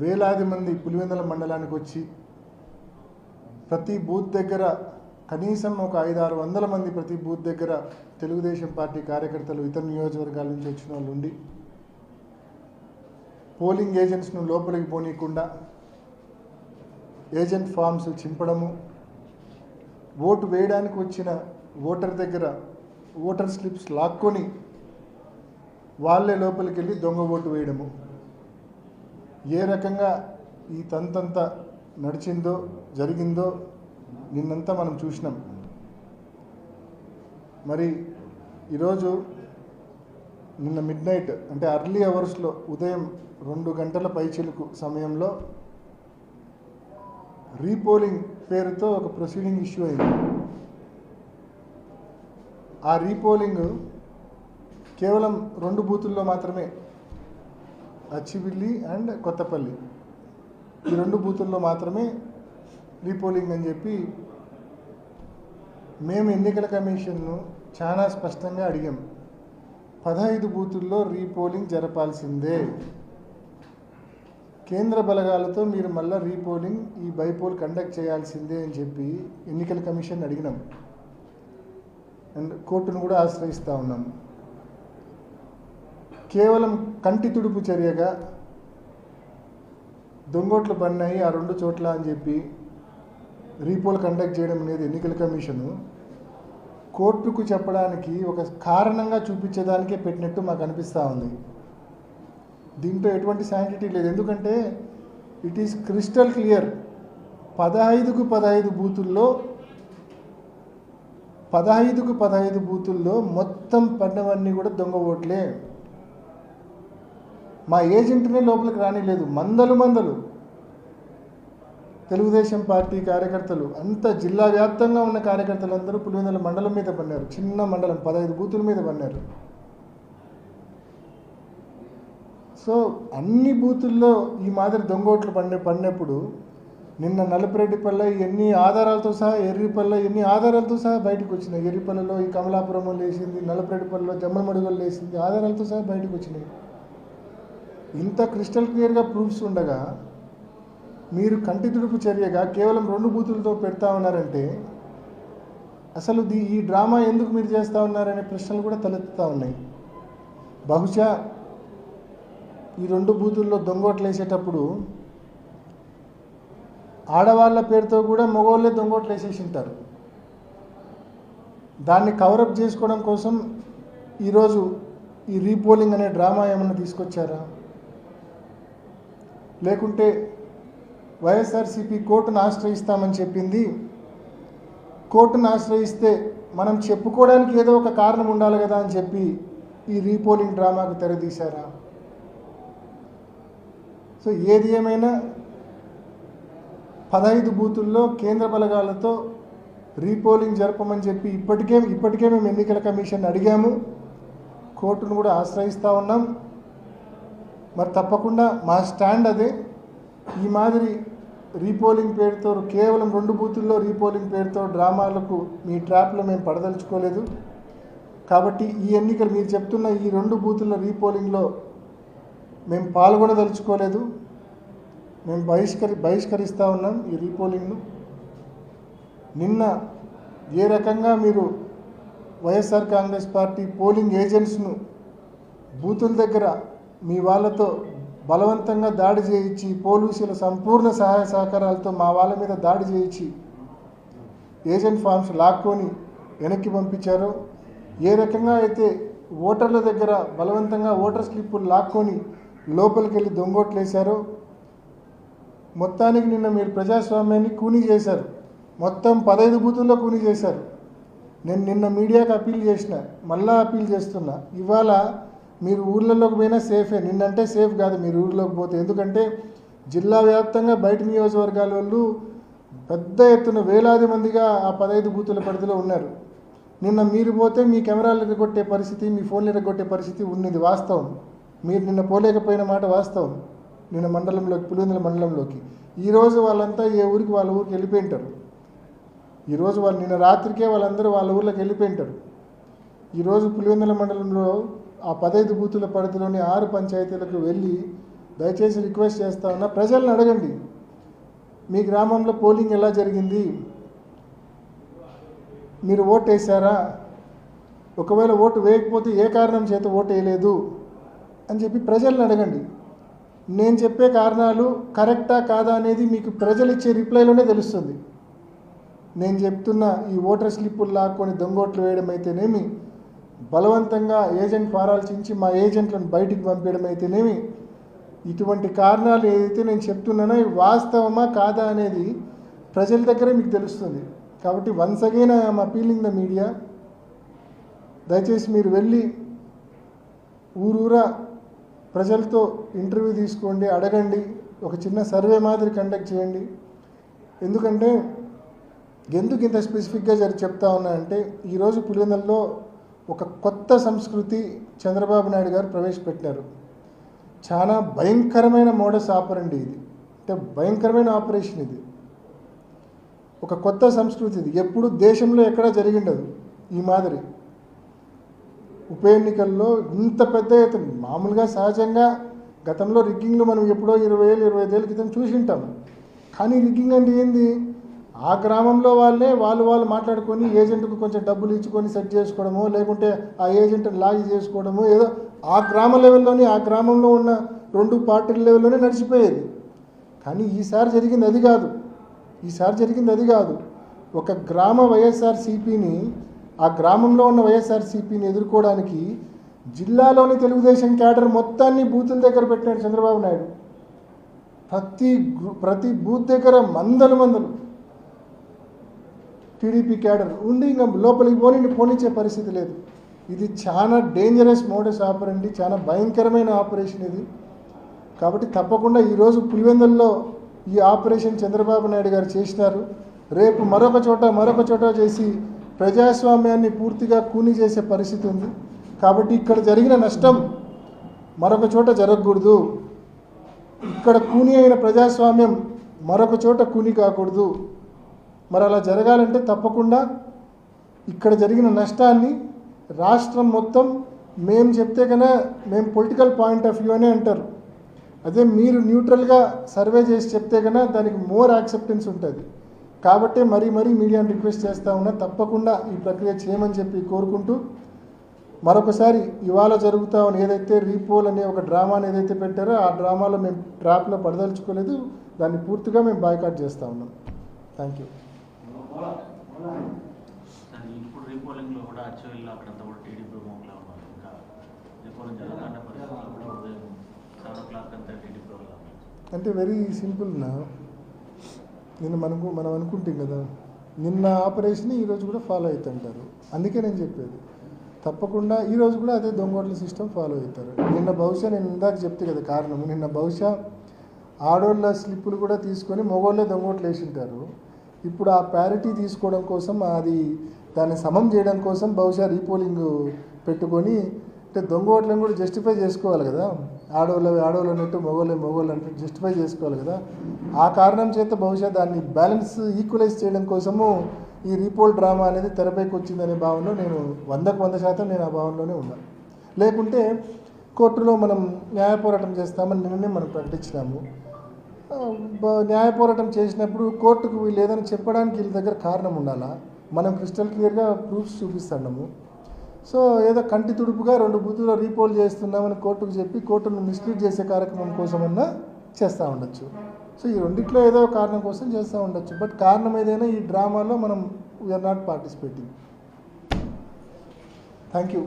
వేలాది మంది పులివెందుల మండలానికి వచ్చి ప్రతి బూత్ దగ్గర కనీసం ఒక ఐదు ఆరు వందల మంది ప్రతి బూత్ దగ్గర తెలుగుదేశం పార్టీ కార్యకర్తలు ఇతర నియోజకవర్గాల నుంచి వచ్చిన వాళ్ళు ఉండి పోలింగ్ ఏజెంట్స్ను లోపలికి పోనీయకుండా ఏజెంట్ ఫామ్స్ చింపడము ఓటు వేయడానికి వచ్చిన ఓటర్ దగ్గర ఓటర్ స్లిప్స్ లాక్కొని వాళ్ళే లోపలికి వెళ్ళి దొంగ ఓటు వేయడము. ఏ రకంగా ఈ తంతంతా నడిచిందో జరిగిందో నిన్నంతా మనం చూసినాం. మరి ఈరోజు నిన్న మిడ్ నైట్ అంటే అర్లీ అవర్స్లో ఉదయం రెండు గంటల పైచిలుకు సమయంలో రీపోలింగ్ పేరుతో ఒక ప్రొసీడింగ్ ఇష్యూ అయింది. ఆ రీపోలింగ్ కేవలం రెండు బూతుల్లో మాత్రమే అచ్చివిల్లి అండ్ కొత్తపల్లి. ఈ రెండు బూతుల్లో మాత్రమే రీపోలింగ్ అని చెప్పి మేము ఎన్నికల కమిషన్ను చాలా స్పష్టంగా అడిగాం. పదహైదు బూతుల్లో రీపోలింగ్ జరపాల్సిందే. కేంద్ర బలగాలతో మీరు మళ్ళీ రీపోలింగ్ ఈ బైపోల్ కండక్ట్ చేయాల్సిందే అని చెప్పి ఎన్నికల కమిషన్ అడిగినాం. అండ్ కోర్టును కూడా ఆశ్రయిస్తూ ఉన్నాం. కేవలం కంటి తుడుపు చర్యగా దొంగోట్లు పడినాయి ఆ రెండు చోట్ల అని చెప్పి రీపోల్ కండక్ట్ చేయడం అనేది ఎన్నికల కమిషను కోర్టుకు చెప్పడానికి ఒక కారణంగా చూపించేదానికే పెట్టినట్టు మాకు అనిపిస్తూ ఉంది. దీంట్లో ఎటువంటి శాంటిటీ లేదు. ఎందుకంటే ఇట్ ఈస్ క్రిస్టల్ క్లియర్ పదహైదుకు పదహైదు బూతుల్లో పదహైదుకు పదహైదు బూతుల్లో మొత్తం పడినవన్నీ కూడా దొంగ ఓట్లే. మా ఏజెంట్నే లోపలికి రానిలేదు. మందలు మందలు. తెలుగుదేశం పార్టీ కార్యకర్తలు అంత జిల్లా వ్యాప్తంగా ఉన్న కార్యకర్తలు అందరూ పులివెందుల మండలం మీద పన్నారు చిన్న మండలం పదహైదు బూతుల మీద పన్నారు సో అన్ని బూతుల్లో ఈ మాదిరి దొంగోట్లు పండే పడినప్పుడు నిన్న నలపరెడ్డిపల్లె ఎన్ని ఆధారాలతో సహా ఎర్రిపల్లె ఎన్ని ఆధారాలతో సహా బయటకు వచ్చినాయి. ఎర్రిపల్లెలో ఈ కమలాపురంలో లేచింది నలపరెడ్డిపల్లెలో జమ్మలమడుగులో లేచింది ఆధారాలతో సహా బయటకు వచ్చినాయి. ఇంత క్రిస్టల్ క్లియర్గా ప్రూఫ్స్ ఉండగా మీరు కంటి తుడుపు చర్యగా కేవలం రెండు బూతులతో పెడతా ఉన్నారంటే అసలు దీ ఈ డ్రామా ఎందుకు మీరు చేస్తూ ఉన్నారనే ప్రశ్నలు కూడా తలెత్తుతూ ఉన్నాయి. బహుశా ఈ రెండు బూతుల్లో దొంగోట్లు వేసేటప్పుడు ఆడవాళ్ళ పేరుతో కూడా మగవాళ్ళే దొంగోట్లు వేసేసి ఉంటారు దాన్ని కవరప్ చేసుకోవడం కోసం ఈరోజు ఈ రీపోలింగ్ అనే డ్రామా ఏమన్నా తీసుకొచ్చారా? లేకుంటే వైఎస్ఆర్సీపీ కోర్టును ఆశ్రయిస్తామని చెప్పింది. కోర్టును ఆశ్రయిస్తే మనం చెప్పుకోవడానికి ఏదో ఒక కారణం ఉండాలి కదా అని చెప్పి ఈ రీపోలింగ్ డ్రామాకు తెరదీశారా? సో ఏది ఏమైనా పదహైదు బూతుల్లో కేంద్ర బలగాలతో రీపోలింగ్ జరపమని చెప్పి ఇప్పటికే ఇప్పటికే మేము ఎన్నికల కమిషన్ అడిగాము. కోర్టును కూడా ఆశ్రయిస్తూ ఉన్నాం. మరి తప్పకుండా మా స్టాండ్ అదే. ఈ మాదిరి రీపోలింగ్ పేరుతో కేవలం రెండు బూతుల్లో రీపోలింగ్ పేరుతో డ్రామాలకు మీ ట్రాప్లో మేము పడదలుచుకోలేదు. కాబట్టి ఈ ఎన్నికలు మీరు చెప్తున్న ఈ రెండు బూతుల రీపోలింగ్లో మేము పాల్గొనదలుచుకోలేదు. మేము బహిష్కరి బహిష్కరిస్తూ ఉన్నాం ఈ రీపోలింగ్ను. నిన్న ఏ రకంగా మీరు వైఎస్ఆర్ కాంగ్రెస్ పార్టీ పోలింగ్ ఏజెంట్స్ను బూతుల దగ్గర మీ వాళ్ళతో బలవంతంగా దాడి చేయించి పోలీసుల సంపూర్ణ సహాయ సహకారాలతో మా వాళ్ళ మీద దాడి చేయించి ఏజెంట్ ఫామ్స్ లాక్కొని వెనక్కి పంపించారో. ఏ రకంగా అయితే ఓటర్ల దగ్గర బలవంతంగా ఓటర్ స్లిప్పులు లాక్కొని లోపలికి వెళ్ళి దొంగోట్లేశారో మొత్తానికి నిన్న మీరు ప్రజాస్వామ్యాన్ని కూనీ చేశారు. మొత్తం పదహైదు బూతుల్లో కూనీ చేశారు. నేను నిన్న మీడియాకి అప్పీల్ చేసిన మళ్ళా అప్పీల్ చేస్తున్నా. ఇవాళ మీరు ఊర్లలోకి పోయినా సేఫే నిన్నంటే సేఫ్ కాదు మీరు ఊర్లోకి పోతే. ఎందుకంటే జిల్లా వ్యాప్తంగా బయట నియోజకవర్గాల వాళ్ళు పెద్ద ఎత్తున వేలాది మందిగా ఆ పదహైదు బూతుల పరిధిలో ఉన్నారు. నిన్న మీరు పోతే మీ కెమెరాలు ఎరగొట్టే పరిస్థితి మీ ఫోన్లు ఎరగొట్టే పరిస్థితి ఉన్నది వాస్తవం. మీరు నిన్న పోలేకపోయిన మాట వాస్తవం. నిన్న మండలంలోకి పులివెందుల మండలంలోకి. ఈరోజు వాళ్ళంతా ఏ ఊరికి వాళ్ళ ఊరికి వెళ్ళిపోయి ఉంటారు ఈరోజు వాళ్ళు నిన్న రాత్రికే వాళ్ళందరూ వాళ్ళ ఊర్లోకి వెళ్ళిపోయి ఉంటారు ఈరోజు పులివెందుల మండలంలో ఆ పదహైదు బూతుల పరిధిలోని ఆరు పంచాయతీలకు వెళ్ళి దయచేసి రిక్వెస్ట్ చేస్తా ఉన్నా ప్రజలను అడగండి. మీ గ్రామంలో పోలింగ్ ఎలా జరిగింది? మీరు ఓటు వేసారా ఒకవేళ ఓటు వేయకపోతే ఏ కారణం చేత ఓటు వేయలేదు? అని చెప్పి ప్రజలను అడగండి. నేను చెప్పే కారణాలు కరెక్టా కాదా అనేది మీకు ప్రజలు ఇచ్చే రిప్లైలోనే తెలుస్తుంది. నేను చెప్తున్న ఈ ఓటర్ స్లిప్పులు లాక్కొని దొంగోట్లు వేయడం అయితేనేమి బలవంతంగా ఏజెంట్ ఫారాలు మా ఏజెంట్లను బయటికి పంపించడం అయితేనేమి ఇటువంటి కారణాలు ఏదైతే నేను చెప్తున్నానో వాస్తవమా కాదా అనేది ప్రజల దగ్గరే మీకు తెలుస్తుంది. కాబట్టి once again I'm appealing the media దయచేసి మీరు వెళ్ళి ఊరూరా ప్రజలతో ఇంటర్వ్యూ తీసుకోండి అడగండి ఒక చిన్న సర్వే మాదిరి కండక్ట్ చేయండి. ఎందుకంటే ఎందుకు ఇంత స్పెసిఫిక్గా జరి చెప్తా ఉన్నా అంటే ఈరోజు పులివెందులలో ఒక కొత్త సంస్కృతి చంద్రబాబు నాయుడు గారు ప్రవేశపెట్టారు చాలా భయంకరమైన మోడస్ ఆపరండి ఇది. అంటే భయంకరమైన ఆపరేషన్ ఇది. ఒక కొత్త సంస్కృతి ఇది. ఎప్పుడు దేశంలో ఎక్కడా జరిగిండదు ఈ మాదిరి. ఉప ఎన్నికల్లో ఇంత పెద్ద ఎత్తున మామూలుగా సహజంగా గతంలో రిగ్గింగ్లు మనం ఎప్పుడో ఇరవై ఏళ్ళు ఇరవై ఐదేళ్ళ క్రితం చూసి ఉంటాం కానీ రిగ్గింగ్ అంటే ఏంది? ఆ గ్రామంలో వాళ్ళే వాళ్ళు వాళ్ళు మాట్లాడుకొని ఏజెంట్కు కొంచెం డబ్బులు ఇచ్చుకొని సెట్ చేసుకోవడము లేకుంటే ఆ ఏజెంట్ని లాగి చేసుకోవడము ఏదో ఆ గ్రామ లెవెల్లోనే ఆ గ్రామంలో ఉన్న రెండు పార్టీల లెవెల్లోనే నడిచిపోయేది. కానీ ఈసారి జరిగింది అది కాదు. ఈసారి జరిగింది అది కాదు. ఒక గ్రామ వైఎస్ఆర్ సిపిని ఆ గ్రామంలో ఉన్న వైఎస్ఆర్ సిపిని ఎదుర్కోవడానికి జిల్లాలోని తెలుగుదేశం క్యాడర్ మొత్తాన్ని బూతుల దగ్గర పెట్టినాడు చంద్రబాబు నాయుడు. ప్రతి గ్రూ- ప్రతి బూత్ దగ్గర మందలు మందలు. టీడీపీ క్యాడర్ ఉండి ఇంకా లోపలికి పోనీ పోనిచ్చే పరిస్థితి లేదు. ఇది చాలా డేంజరస్ మోడస్ ఆపరండి చాలా భయంకరమైన ఆపరేషన్ ఇది. కాబట్టి తప్పకుండా ఈరోజు పులివెందుల్లో ఈ ఆపరేషన్ చంద్రబాబు నాయుడు గారు చేసినారు. రేపు మరొక చోట మరొక చోట చేసి ప్రజాస్వామ్యాన్ని పూర్తిగా కూని చేసే పరిస్థితి ఉంది. కాబట్టి ఇక్కడ జరిగిన నష్టం మరొక చోట జరగకూడదు. ఇక్కడ కూని అయిన ప్రజాస్వామ్యం మరొక చోట కూని కాకూడదు. మరి అలా జరగాలంటే తప్పకుండా ఇక్కడ జరిగిన నష్టాన్ని రాష్ట్రం మొత్తం మేము చెప్తే కన్నా మేము పొలిటికల్ పాయింట్ ఆఫ్ వ్యూ అనే అంటారు. అదే మీరు న్యూట్రల్గా సర్వే చేసి చెప్తే కన్నా దానికి మోర్ యాక్సెప్టెన్స్ ఉంటుంది. కాబట్టి మరీ మరీ మీడియాని రిక్వెస్ట్ చేస్తా ఉన్నా తప్పకుండా ఈ ప్రక్రియ చేయమని చెప్పి కోరుకుంటూ మరొకసారి ఇవాళ జరుగుతా ఉన్న ఏదైతే రీపోల్ అనే ఒక డ్రామాని ఏదైతే పెట్టారో ఆ డ్రామాలో మేము ట్రాప్లో పడదలుచుకోలేదు. దాన్ని పూర్తిగా మేము బాయ్కాట్ చేస్తూ ఉన్నాం. Thank you. దాన్ని ఇప్పుడు రీపోలింగ్లో కూడా అచ్చవెల్లి అక్కడంతా కూడా టీడీపీ ప్రముఖులే ఉన్నారు. ఇంకా రీపోలింగ్ జరుగుతున్న పరిస్థితుల్లో కూడా ఉదయం సెవెన్ ఓ క్లాక్ అంతా టీడీపీ వాళ్ళు అంటే వెరీ సింపుల్ నా. నిన్న మనకు మనం అనుకుంటాం కదా నిన్న ఆపరేషన్ ఈరోజు కూడా ఫాలో అవుతుంటారు అందుకే నేను చెప్పేది. తప్పకుండా ఈరోజు కూడా అదే దొంగోట్ల సిస్టమ్ ఫాలో అవుతారు నిన్న బహుశా నేను ఇందాక చెప్తే కదా కారణం నిన్న బహుశా ఆడోళ్ళ స్లిప్పులు కూడా తీసుకొని మగోళ్ళే దొంగోట్లు వేసింటారు. ఇప్పుడు ఆ ప్యారిటీ తీసుకోవడం కోసం అది దాన్ని సమం చేయడం కోసం బహుశా రీపోలింగ్ పెట్టుకొని అంటే దొంగ ఓట్లను కూడా జస్టిఫై చేసుకోవాలి కదా. ఆడవాళ్ళు ఆడవాళ్ళు అన్నట్టు మగవాళ్ళు మగవాళ్ళు అన్నట్టు జస్టిఫై చేసుకోవాలి కదా. ఆ కారణం చేత బహుశా దాన్ని బ్యాలెన్స్ ఈక్వలైజ్ చేయడం కోసము ఈ రీపోల్ డ్రామా అనేది తెరపైకి వచ్చిందనే భావనలో నేను వందకు వంద శాతం నేను ఆ భావనలోనే ఉన్నాను లేకుంటే కోర్టులో మనం న్యాయ పోరాటం చేస్తామని నిన్ననే మనం ప్రకటించినాము. న్యాయ పోరాటం చేసినప్పుడు కోర్టుకు వీళ్ళు ఏదైనా చెప్పడానికి వీళ్ళ దగ్గర కారణం ఉండాలా? మనం క్రిస్టల్ క్లియర్గా ప్రూఫ్స్ చూపిస్తున్నాము. సో ఏదో కంటి తుడుపుగా రెండు బూతులో రీపోల్ చేస్తున్నామని కోర్టుకు చెప్పి కోర్టును మిస్లీడ్ చేసే కార్యక్రమం కోసమన్నా చేస్తూ ఉండొచ్చు. సో ఈ రెండిట్లో ఏదో కారణం కోసం చేస్తూ ఉండొచ్చు. బట్ కారణం ఏదైనా ఈ డ్రామాలో మనం we are not participating thank you